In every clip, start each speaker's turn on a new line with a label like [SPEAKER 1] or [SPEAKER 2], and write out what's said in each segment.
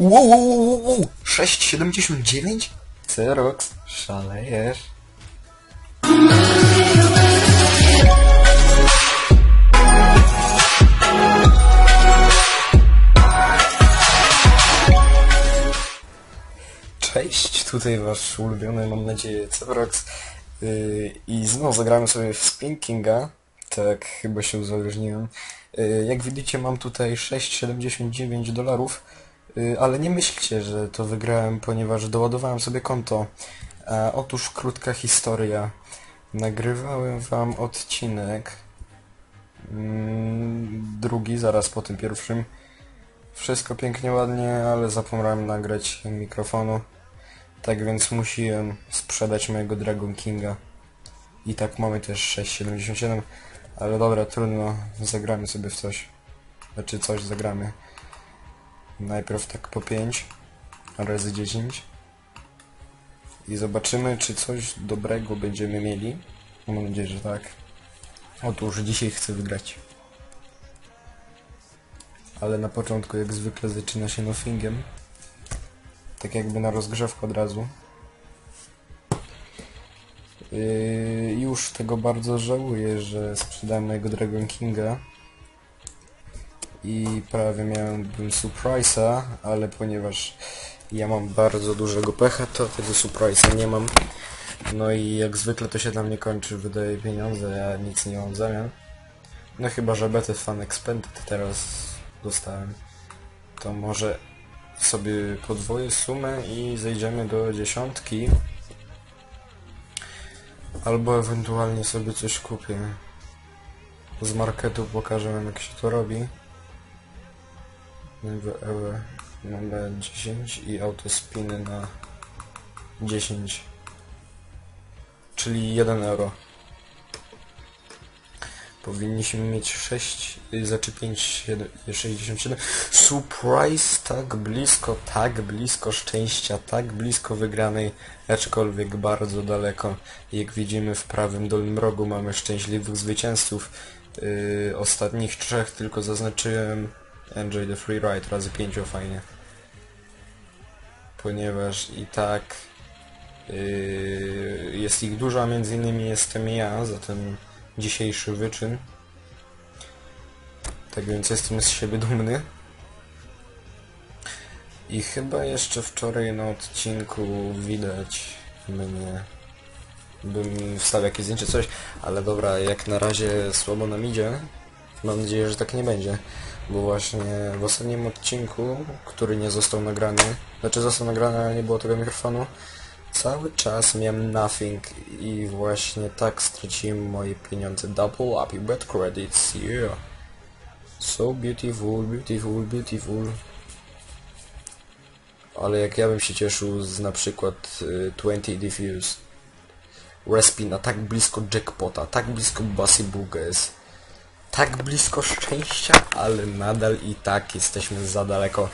[SPEAKER 1] Wow, wow, wow, wow, wow. 6,79? Xerox, szalejesz. Cześć, tutaj wasz ulubiony, mam nadzieję, Cevrox yy, i znowu zagramy sobie w Spin Kinga, tak chyba się uzależniłem. Yy, jak widzicie mam tutaj 6,79 dolarów, ale nie myślcie, że to wygrałem, ponieważ doładowałem sobie konto. A otóż krótka historia. Nagrywałem wam odcinek, mm, drugi, zaraz po tym pierwszym. Wszystko pięknie, ładnie, ale zapomniałem nagrać mikrofonu. Tak więc musiłem sprzedać mojego Dragon Kinga. I tak mamy też 6,77. Ale dobra, trudno. Zagramy sobie w coś. Znaczy coś zagramy. Najpierw tak po 5 razy 10. I zobaczymy, czy coś dobrego będziemy mieli. Mam nadzieję, że tak. Otóż dzisiaj chcę wygrać. Ale na początku jak zwykle zaczyna się nothingiem. Tak jakby na rozgrzewkę od razu. Yy, już tego bardzo żałuję, że sprzedałem mojego Dragon Kinga. I prawie miałem Surprise'a, ale ponieważ ja mam bardzo dużego pecha, to tego Surprise'a nie mam. No i jak zwykle to się dla mnie kończy, wydaję pieniądze, ja nic nie mam w zamian. No chyba, że BT Fan Expanded teraz dostałem. To może sobie podwoję sumę i zejdziemy do dziesiątki. Albo ewentualnie sobie coś kupię. Z marketu pokażę wam jak się to robi. Ewe, mamy 10 i autospiny na 10. Czyli 1 euro. Powinniśmy mieć 6, y, znaczy 5, 7, 67. Surprise, tak blisko, tak blisko szczęścia, tak blisko wygranej, aczkolwiek bardzo daleko. Jak widzimy w prawym dolnym rogu mamy szczęśliwych zwycięzców. Yy, ostatnich trzech tylko zaznaczyłem Enjoy the Free Ride razy 5 fajnie. Ponieważ i tak yy, jest ich dużo, a między innymi jestem ja, zatem dzisiejszy wyczyn. Tak więc jestem z siebie dumny. I chyba jeszcze wczoraj na odcinku widać mnie. Bym wstawił jakieś zdjęcie, coś, ale dobra, jak na razie słabo nam idzie. Mam nadzieję, że tak nie będzie. Bo właśnie w ostatnim odcinku, który nie został nagrany, znaczy został nagrany, ale nie było tego mikrofonu, Cały czas miałem nothing i właśnie tak straciłem moje pieniądze. Double up bad credits, yeah. So beautiful, beautiful, beautiful. Ale jak ja bym się cieszył z na przykład y, 20 diffuse. Respina, tak blisko jackpota, tak blisko Bossy Buges. Tak blisko szczęścia, ale nadal i tak jesteśmy za daleko.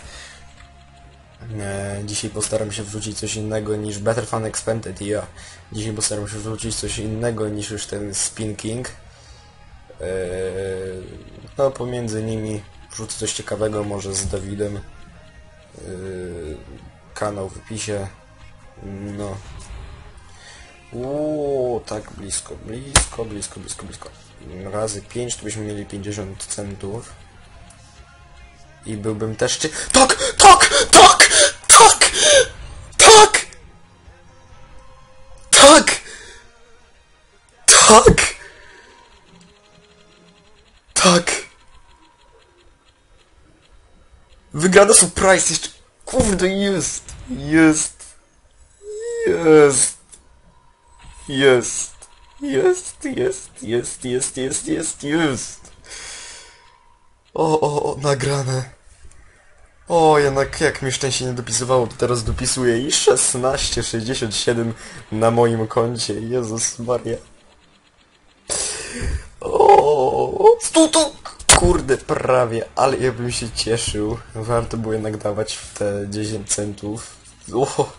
[SPEAKER 1] E, dzisiaj postaram się wrzucić coś innego niż Better Fun Expanded i ja. Dzisiaj postaram się wrzucić coś innego niż już ten Spin King. No pomiędzy nimi wrzucę coś ciekawego może z Dawidem. E, kanał w opisie. No. Uuu, tak blisko, blisko, blisko, blisko, blisko. Razy 5 to byśmy mieli 50 centów. I byłbym też czy... Tak! Tak! Tak! Tak! Tak! Tak! Tak! Tak! Wygrana surprise jeszcze... Kurde, jest! Jest! Jest! Jest! Jest, jest, jest, jest, jest, jest, jest! O, o, o, nagrane. O, jednak jak mi szczęście nie dopisywało, to teraz dopisuję i 16,67 na moim koncie. Jezus Maria. O, stu, tu, kurde, prawie, ale ja bym się cieszył. Warto było jednak dawać w te 10 centów. O.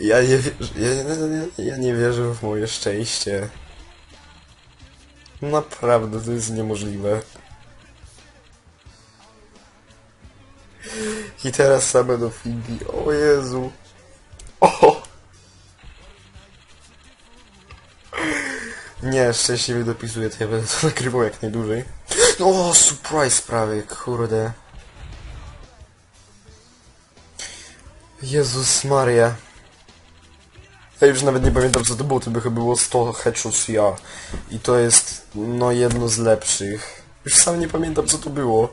[SPEAKER 1] Ja nie wierzę, ja, ja, ja nie wierzę w moje szczęście. Naprawdę, to jest niemożliwe. I teraz same do Fibi. O Jezu. O! Nie, szczęśliwie dopisuję, to ja będę to nagrywał jak najdłużej. O, surprise prawie, kurde. Jezus Maria. Ja już nawet nie pamiętam co to było, to by chyba było 100 headshots ja. I to jest, no, jedno z lepszych. Już sam nie pamiętam co to było.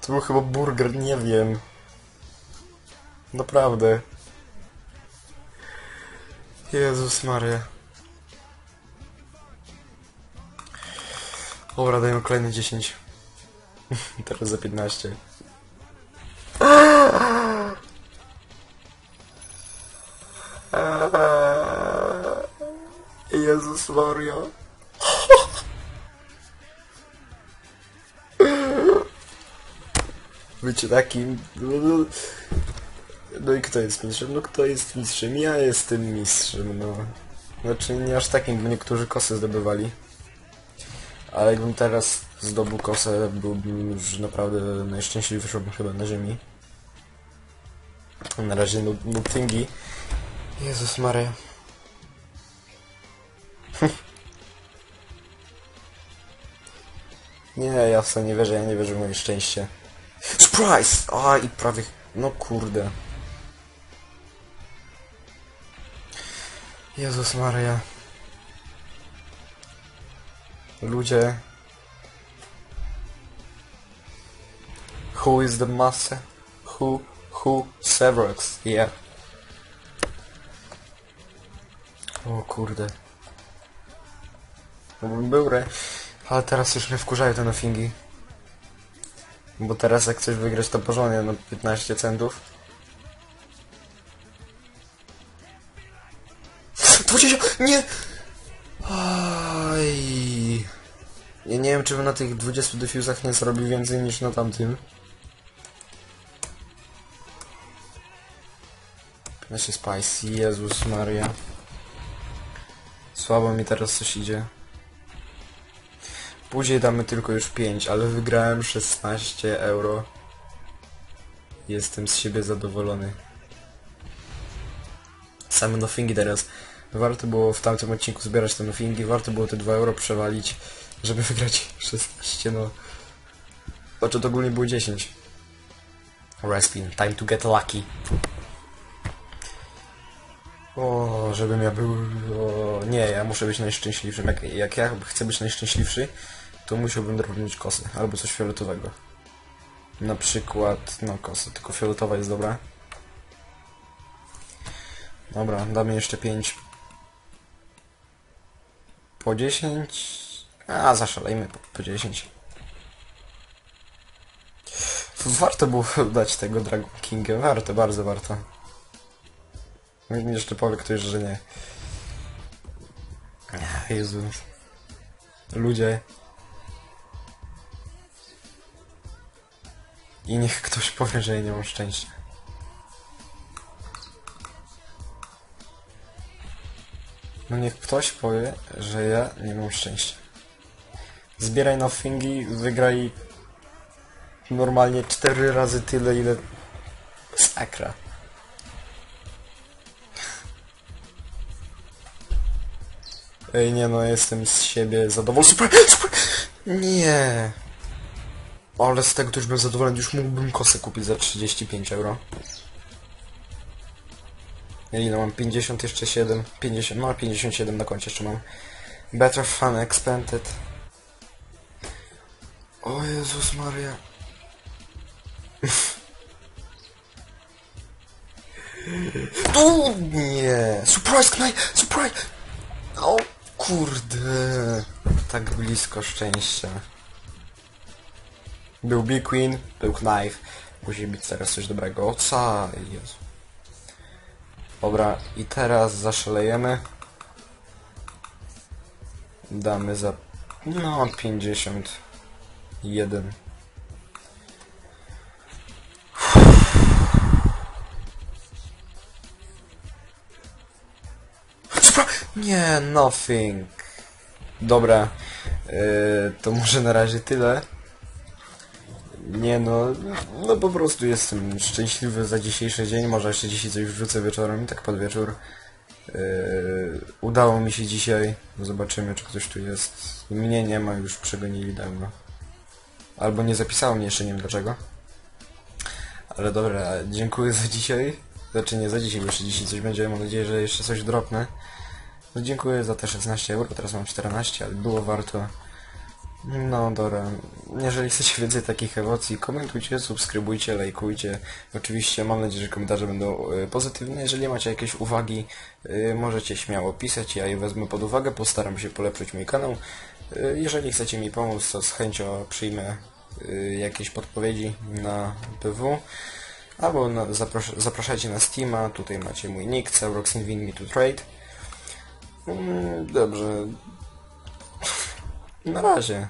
[SPEAKER 1] To był chyba burger, nie wiem. Naprawdę. Jezus Maria. Dobra, dajmy kolejne 10. Teraz za 15. Jezus Maria. Bycie takim... No i kto jest mistrzem? No kto jest mistrzem? Ja jestem mistrzem, no. Znaczy nie aż takim, bo niektórzy kosy zdobywali. Ale jakbym teraz zdobył kosę, byłbym już naprawdę najszczęśliwszy chyba na ziemi. Na razie no, no. Jezus Maria. nie, ja w to nie wierzę, ja nie wierzę w moje szczęście. Surprise! A i prawie... No kurde. Jezus Maria. Ludzie. Who is the master? Who? Who? Severox, yeah. O kurde. No bym był re... Ale teraz już mnie wkurzają te nothingi. Bo teraz jak chcesz wygrać to porządnie na 15 centów. 20! Nie! Aj. Ja nie wiem, czy bym na tych 20 defuzach nie zrobił więcej niż na tamtym. 15 spicy, Jezus Maria. Słabo mi teraz coś idzie. Później damy tylko już 5, ale wygrałem 16 euro. Jestem z siebie zadowolony. Same nothingi teraz. Warto było w tamtym odcinku zbierać te nothingi, warto było te 2 euro przewalić, żeby wygrać 16, no. Znaczy to ogólnie było 10. Respin, time to get lucky. O, żebym ja był... O, nie, ja muszę być najszczęśliwszym. Jak, jak ja chcę być najszczęśliwszy, to musiałbym drobnić kosy, albo coś fioletowego. Na przykład, no kosy, tylko fioletowa jest dobra. Dobra, damy jeszcze 5. Po 10. A, zaszalejmy po, po 10. Warto było dać tego Dragon Kinga, warto, bardzo warto. Jeszcze powie ktoś, że nie. Jezu. Ludzie. I niech ktoś powie, że ja nie mam szczęścia. No niech ktoś powie, że ja nie mam szczęścia. Zbieraj nothingi, wygraj normalnie 4 razy tyle, ile sakra. Ej, nie no, jestem z siebie zadowolony. Super, super! Nie! Ale z tego to już byłem zadowolony, już mógłbym kosę kupić za 35 euro. Ile mam? 50, jeszcze 7, 50, no 57 na koncie jeszcze mam. Better Fun Expanded. O Jezus Maria. Tu nie! Surprise knaj! Surprise! O kurde! Tak blisko szczęścia. Był Big Queen, był Knife. Musi być teraz coś dobrego. O ca... Jezu. Dobra, i teraz zaszalejemy. Damy za... No, 51. Spra- Nie, nothing. Dobra, yy, to może na razie tyle. Nie no, no po prostu jestem szczęśliwy za dzisiejszy dzień, może jeszcze dzisiaj coś wrzucę wieczorem, tak pod wieczór. Yy, udało mi się dzisiaj, zobaczymy czy ktoś tu jest. Mnie nie ma, już przegonili dawno. Albo nie zapisało mnie jeszcze, nie wiem dlaczego. Ale dobra, dziękuję za dzisiaj. Znaczy nie za dzisiaj, bo jeszcze dzisiaj coś będzie, mam nadzieję, że jeszcze coś dropnę. No dziękuję za te 16 euro, teraz mam 14, ale było warto. No dobra, jeżeli chcecie więcej takich emocji, komentujcie, subskrybujcie, lajkujcie. Oczywiście mam nadzieję, że komentarze będą e, pozytywne. Jeżeli macie jakieś uwagi, e, możecie śmiało pisać, ja je wezmę pod uwagę, postaram się polepszyć mój kanał. E, Jeżeli chcecie mi pomóc, to z chęcią przyjmę jakieś podpowiedzi na PW. Albo na, zapros zapraszajcie na Steama, tutaj macie mój nick, Cebrox Invite Me to Trade. Mm, Dobrze. Na razie.